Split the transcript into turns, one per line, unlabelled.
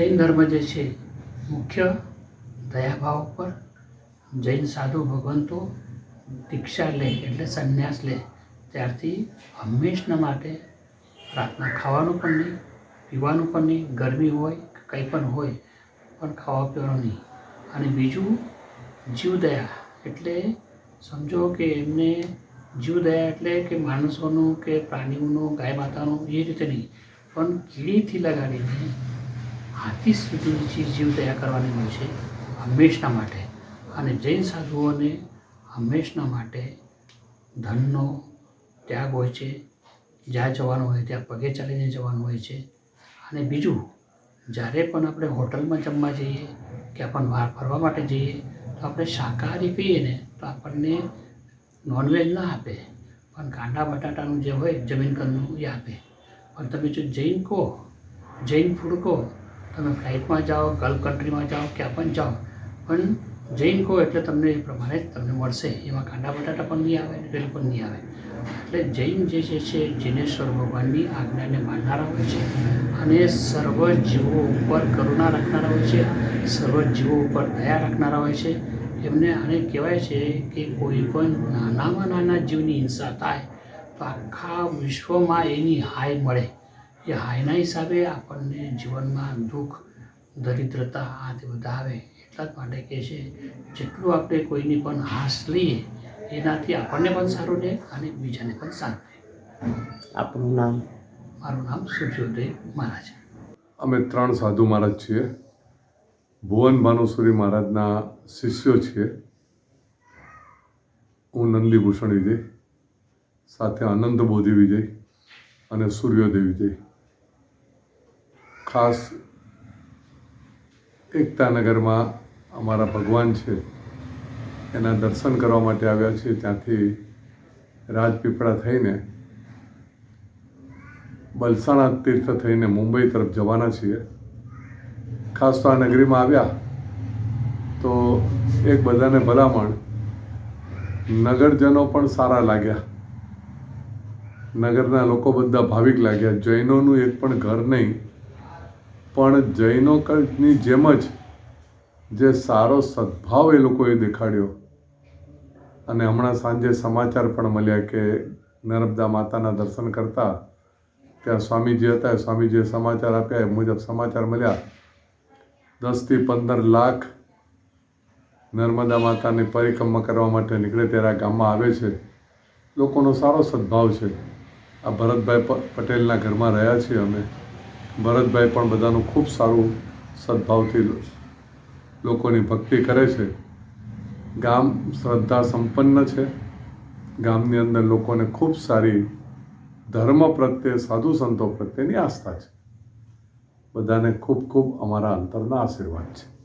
જૈન ધર્મ જે છે, મુખ્ય દયાભાવ પર જૈન સાધુ ભગવંતો દીક્ષા લે, એટલે સંન્યાસ લે. ત્યારથી હંમેશના માટે રાતના ખાવાનું પણ નહીં, પીવાનું પણ નહીં, ગરમી હોય કે કંઈ પણ હોય, પણ ખાવા પીવાનું નહીં. અને બીજું જીવદયા, એટલે સમજો કે એમને જીવદયા એટલે કે માણસોનું કે પ્રાણીઓનું, ગાય માતાનું એ રીતે નહીં, પણ કીડીથી લગાડીને હાથી જીવ દયા કરવાની હોય છે હંમેશના માટે. અને જૈન સાધુઓને હંમેશના માટે ધનનો ત્યાગ હોય છે. જ્યાં જવાનું હોય ત્યાં પગે ચાલીને જવાનું હોય છે. અને બીજું, જ્યારે પણ આપણે હોટલમાં જમવા જઈએ કે આપણને બહાર ફરવા માટે જઈએ, તો આપણે શાકાહારી પીએ ને તો આપણને નોનવેજ ના આપે. પણ કાંદા બટાટાનું જે હોય જમીન કંદનું એ આપે. પણ તમે જો જૈન કહો, જૈન ફૂડ કહો તમે ફ્લાઇટમાં જાઓ ગલ્ફ કન્ટ્રીમાં જાઓ, ક્યાં પણ જાઓ, પણ જૈન કહો એટલે તમને એ પ્રમાણે તમને મળશે. એમાં કાંદા બટાટા પણ નહીં આવે તેલ પણ નહીં આવે. એટલે જૈન જે છે છે જૈનેશ્વર ભગવાનની આજ્ઞાને માનનારા હોય છે અને સર્વ જીવો ઉપર કરુણા રાખનારા હોય છે સર્વ જીવો ઉપર દયા રાખનારા હોય છે, એમને આને કહેવાય છે કે કોઈ પણ નાનામાં નાના જીવની હિંસા થાય તો આખા વિશ્વમાં એની હાય મળે. એ હાયના હિસાબે આપણને જીવનમાં દુઃખ દરિદ્રતા આ તે બધા આવે એટલા જ માટે કહે છે જેટલું આપણે કોઈની પણ હાસ લઈએ એનાથી આપણને પણ સારું રહે અને બીજાને પણ સારું રહે.
આપણું નામ?
મારું નામ સૂર્યોદય મહારાજ.
અમે ત્રણ સાધુ મહારાજ છીએ. ભુવન ભાનુસુરી મહારાજના શિષ્યો છીએ. હું નંદીભૂષણ વિજય સાથે આનંદ બોધિ વિજય અને સૂર્યોદય વિજય. ખાસ એકતાનગરમાં અમારા ભગવાન છે. એના દર્શન કરવા માટે આવ્યા છીએ. ત્યાંથી રાજપીપળા થઈને બલસાણા તીર્થ થઈને મુંબઈ તરફ જવાના છીએ. ખાસ તો આ નગરીમાં આવ્યા તો એક બધાને ભલામણ, નગરજનો પણ સારા લાગ્યા. નગરના લોકો બધા ભાવિક લાગ્યા. જૈનોનું એક પણ ઘર નહીં. પણ જૈનોની જેમ જ જે સારો સદભાવ એ લોકોએ દેખાડ્યો. અને હમણાં સાંજે સમાચાર પણ મળ્યા કે નર્મદા માતાના દર્શન કરતા ત્યાં સ્વામીજી હતા, સ્વામીજીએ સમાચાર આપ્યા, એ મુજબ સમાચાર મળ્યા. દસથી પંદર લાખ નર્મદા માતાની પરિક્રમા કરવા માટે નીકળે ત્યારે ગામમાં આવે છે. લોકોનો સારો સદભાવ છે. આ ભરતભાઈ પટેલના ઘરમાં રહ્યા છીએ અમે. ભરતભાઈ પણ બધાનું ખૂબ સારું સદભાવથી લોકોની ભક્તિ કરે છે. ગામ શ્રદ્ધા સંપન્ન છે. ગામની અંદર લોકોને ખૂબ સારી ધર્મ પ્રત્યે, સાધુ સંતો પ્રત્યેની આસ્થા છે. બધાને ખૂબ ખૂબ અમારા અંતરના આશીર્વાદ છે.